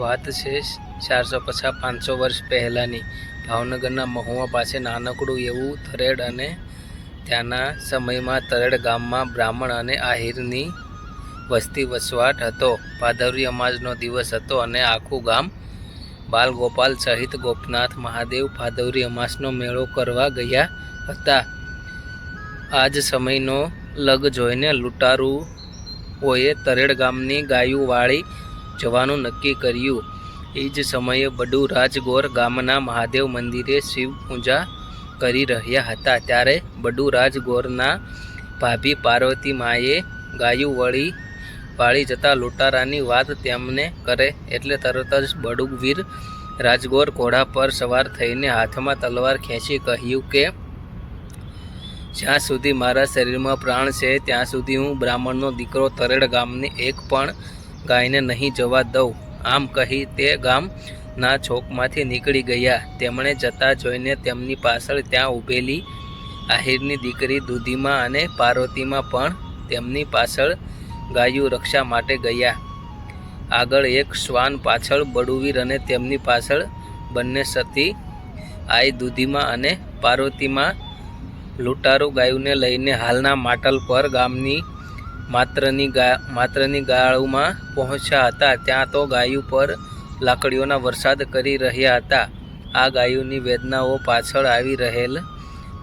વાત છે ચારસો પચાસ પાંચસો વર્ષ પહેલાંની. ભાવનગરના મહુવા પાસે નાનકડું એવું તરેડ અને ત્યાંના સમયમાં તરેડ ગામમાં બ્રાહ્મણ અને આહિરની વસ્તી વસવાટ હતો. ભાદરવી અમાજનો દિવસ હતો અને આખું ગામ બાલગોપાલ સહિત ગોપનાથ મહાદેવ ભાદરવી અમાસનો મેળો કરવા ગયા હતા. આ જ સમયનો લગ જોઈને લૂંટારુઓએ તરેડ ગામની ગાયું વાળી જવાનું નક્કી કર્યું. એ જ સમયે બડુ રાજગોર ગામના મહાદેવ મંદિરે શિવ પૂજા કરી રહ્યા હતા. ત્યારે બડુ રાજગોરના ભાભી પાર્વતી માએ ગાયું વળી પાળી જતા લૂંટારાની વાત તેમને કરે એટલે તરત જ બડુવીર રાજગોર ઘોડા પર સવાર થઈને હાથમાં તલવાર ખેંચી કહ્યું કે, જ્યાં સુધી મારા શરીરમાં પ્રાણ છે, ત્યાં સુધી હું બ્રાહ્મણનો દીકરો તરેડ ગામની એક પણ ગાયને નહીં જવા દઉં. આમ કહી તે ગામના ચોકમાંથી નીકળી ગયા. તેમણે જતા જોઈને તેમની પાછળ ત્યાં ઊભેલી આહિરની દીકરી દૂધીમાં અને પાર્વતીમાં પણ તેમની પાછળ ગાયું રક્ષા માટે ગયા. આગળ એક શ્વાન પાછળ બડુવીર અને તેમની પાછળ બંને સતી આઈ દૂધીમાં અને પાર્વતીમાં લૂંટારું ગાયુંને લઈને હાલના માટલ પર ગામની માત્રની ગા માત્રની ગાળુમાં પહોંચ્યા હતા. ત્યાં તો ગાયું પર લાકડીઓના વરસાદ કરી રહ્યા હતા. આ ગાયોની વેદનાઓ પાછળ આવી રહેલ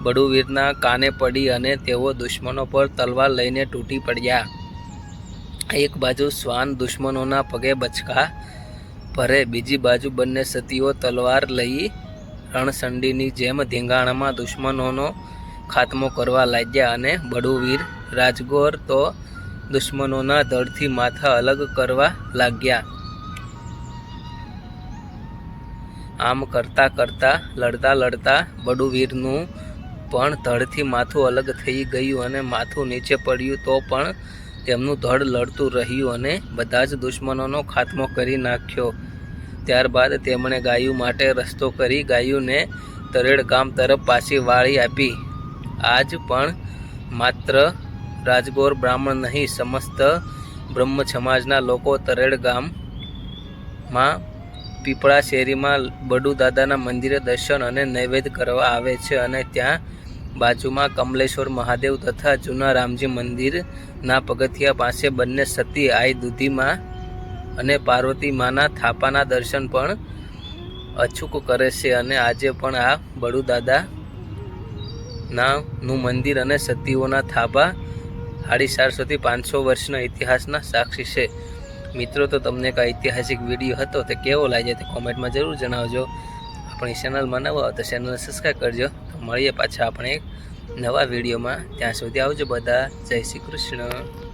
બડુવીરના કાને પડી અને તેઓ દુશ્મનો પર તલવાર લઈને તૂટી પડ્યા. એક બાજુ શ્વાન દુશ્મનોના પગે બચકા ભરે, બીજી બાજુ બંને સતીઓ તલવાર લઈ રણસંડીની જેમ ધીંગાણામાં દુશ્મનોનો ખાત્મો કરવા લાગ્યા અને બડુવીર રાજગોર તો દુશ્મનોના ધડથી માથા અલગ કરવા લાગ્યા. આમ કરતાં કરતાં, લડતા લડતા બડુવીરનું પણ ધડથી માથું અલગ થઈ ગયું અને માથું નીચે પડ્યું તો પણ તેમનું ધડ લડતું રહ્યું અને બધા જ દુશ્મનોનો ખાત્મો કરી નાખ્યો. ત્યારબાદ તેમણે ગાયું માટે રસ્તો કરી ગાયુંને તરેડ ગામ તરફ પાછી વાળી આપી. આજ પણ માત્ર રાજગોર બ્રાહ્મણ નહીં, સમસ્ત બ્રહ્મ સમાજના લોકો તરેડ ગામમાં પીપળા શેરીમાં બડુ દાદાના મંદિરે દર્શન અને નૈવેદ્ય કરવા આવે છે અને ત્યાં બાજુમાં કમલેશ્વર મહાદેવ તથા જૂના રામજી મંદિરના પગથિયા પાસે બંને સતી આઈ દુધીમાં અને પાર્વતી માના થાપાના દર્શન પણ અચૂક કરે છે અને આજે પણ આ બડુ દાદા ના નું મંદિર અને સતીઓના થાપા સાડી ચારસોથી પાંચસો વર્ષના ઇતિહાસના સાક્ષી છે. મિત્રો, તો તમને એક ઐતિહાસિક વીડિયો હતો તે કેવો લાગે તે કોમેન્ટમાં જરૂર જણાવજો. આપણી ચેનલમાં નવો હોય તો ચેનલ સબસ્ક્રાઈબ કરજો. તો મળીએ પાછા આપણે એક નવા વિડીયોમાં ત્યાં સુધી આવજો બધા. જય શ્રી કૃષ્ણ.